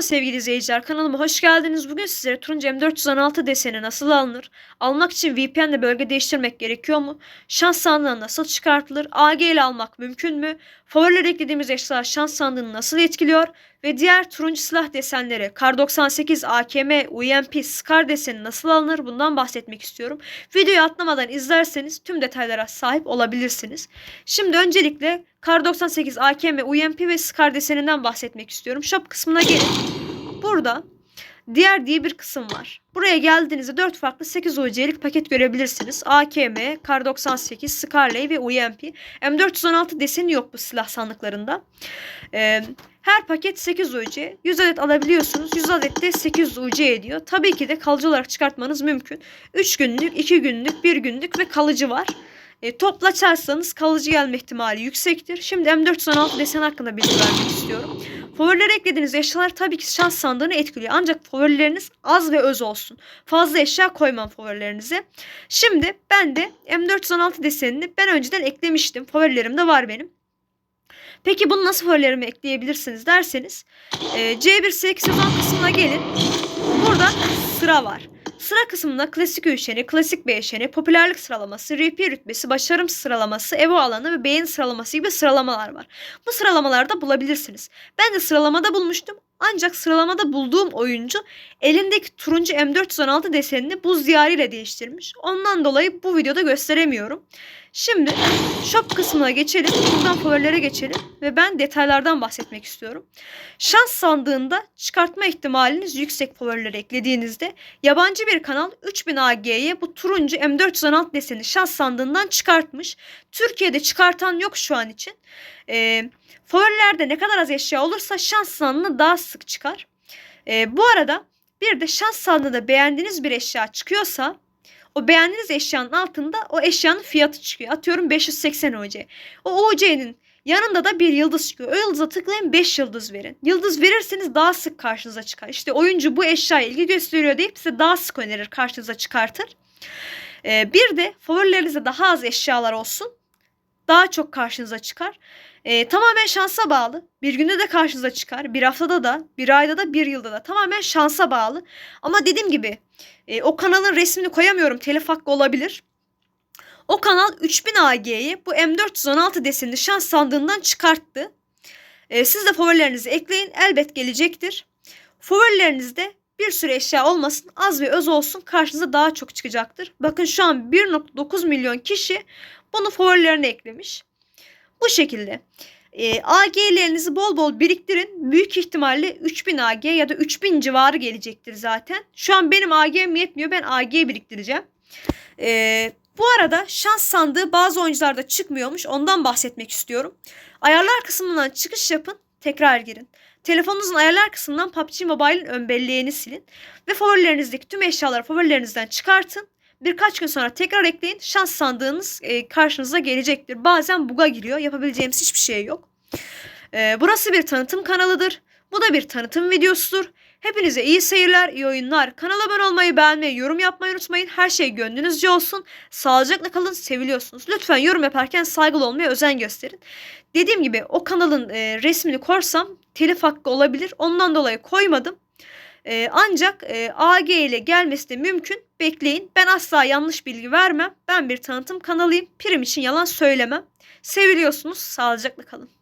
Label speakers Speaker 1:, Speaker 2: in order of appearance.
Speaker 1: Merhaba sevgili izleyiciler kanalıma hoş geldiniz. Bugün sizlere turuncu M416 deseni nasıl alınır? Almak için VPN ile bölge değiştirmek gerekiyor mu? Şans sandığı nasıl çıkartılır? AG ile almak mümkün mü? Favoriler eklediğimiz eşyalar şans sandığını nasıl etkiliyor? Ve diğer turuncu silah desenleri Kar 98, AKM, UMP, Scar deseni nasıl alınır? Bundan bahsetmek istiyorum. Videoyu atlamadan izlerseniz tüm detaylara sahip olabilirsiniz. Şimdi öncelikle Kar 98, AKM, UMP ve Scar deseninden bahsetmek istiyorum. Shop kısmına gelin. Burada diğer diye bir kısım var. Buraya geldiğinizde 4 farklı 8 UC'lik paket görebilirsiniz. AKM, Kar 98, Scarlett ve UMP. M416 deseni yok bu silah sandıklarında. Ee, her paket 8 UC. 100 adet alabiliyorsunuz. 100 adet de 800 UC ediyor. Tabii ki de kalıcı olarak çıkartmanız mümkün. 3 günlük, 2 günlük, 1 günlük ve kalıcı var. E, toplaçarsanız kalıcı gelme ihtimali yüksektir. Şimdi M416 desen hakkında bilgi vermek istiyorum. Favorilere eklediğiniz eşyalar tabii ki şans sandığını etkiliyor. Ancak favorileriniz az ve öz olsun. Fazla eşya koymam favorilerinize. Şimdi ben de M416 desenini ben önceden eklemiştim. Favorilerim de var benim. Peki bunu nasıl favorilerime ekleyebilirsiniz derseniz e, C1 sezon kısmına gelin. Burada sıra var. Sıra kısmında klasik üçgeni, klasik beşgeni, popülerlik sıralaması, RP rütbesi, başarım sıralaması, Evo alanı ve beğeni sıralaması gibi sıralamalar var. Bu sıralamalarda bulabilirsiniz. Ben de sıralamada bulmuştum. Ancak sıralamada bulduğum oyuncu elindeki turuncu M416 desenini buz diyarıyla değiştirmiş. Ondan dolayı bu videoda gösteremiyorum. Şimdi shop kısmına geçelim. Buradan favorilere geçelim. Ve ben detaylardan bahsetmek istiyorum. Şans sandığında çıkartma ihtimaliniz yüksek favorileri eklediğinizde yabancı bir kanal 3000 AG'ye bu turuncu M416 deseni şans sandığından çıkartmış. Türkiye'de çıkartan yok şu an için. Ee, favorilerde ne kadar az eşya olursa şans sandığına daha sık çıkar. Ee, bu arada bir de şans sandığında beğendiğiniz bir eşya çıkıyorsa o beğendiğiniz eşyanın altında o eşyanın fiyatı çıkıyor. Atıyorum 580 OC. O OC'nin yanında da bir yıldız çıkıyor. O yıldıza tıklayın 5 yıldız verin. Yıldız verirseniz daha sık karşınıza çıkar. İşte oyuncu bu eşyaya ilgi gösteriyor deyip size daha sık önerir karşınıza çıkartır. Ee, bir de favorilerinizde daha az eşyalar olsun. Daha çok karşınıza çıkar. Ee, tamamen şansa bağlı. Bir günde de karşınıza çıkar. Bir haftada da, bir ayda da, bir yılda da. Tamamen şansa bağlı. Ama dediğim gibi e, o kanalın resmini koyamıyorum. Telif hakkı olabilir. O kanal 3000 AG'yi bu M416 desenini şans sandığından çıkarttı. E, siz de favorilerinizi ekleyin. Elbet gelecektir. Favorilerinizde bir sürü eşya olmasın. Az ve öz olsun. Karşınıza daha çok çıkacaktır. Bakın şu an 1.9 milyon kişi bunu favorilerine eklemiş. Bu şekilde. E, AG'lerinizi bol bol biriktirin. Büyük ihtimalle 3000 AG ya da 3000 civarı gelecektir zaten. Şu an benim AG'm yetmiyor. Ben AG biriktireceğim. E, bu arada şans sandığı bazı oyuncularda çıkmıyormuş. Ondan bahsetmek istiyorum. Ayarlar kısmından çıkış yapın. Tekrar girin. Telefonunuzun ayarlar kısmından PUBG Mobile'in ön belleğini silin. Ve favorilerinizdeki tüm eşyaları favorilerinizden çıkartın. Birkaç gün sonra tekrar ekleyin. Şans sandığınız e, karşınıza gelecektir. Bazen buga giriyor. Yapabileceğimiz hiçbir şey yok. E, burası bir tanıtım kanalıdır. Bu da bir tanıtım videosudur. Hepinize iyi seyirler, iyi oyunlar. Kanala abone olmayı, beğenmeyi, yorum yapmayı unutmayın. Her şey gönlünüzce olsun. Sağlıcakla kalın, seviliyorsunuz. Lütfen yorum yaparken saygılı olmaya özen gösterin. Dediğim gibi o kanalın e, resmini korsam telif hakkı olabilir. Ondan dolayı koymadım. E, ancak e, AG ile gelmesi de mümkün. Bekleyin. Ben asla yanlış bilgi vermem. Ben bir tanıtım kanalıyım. Prim için yalan söylemem. Seviliyorsunuz. Sağlıcakla kalın.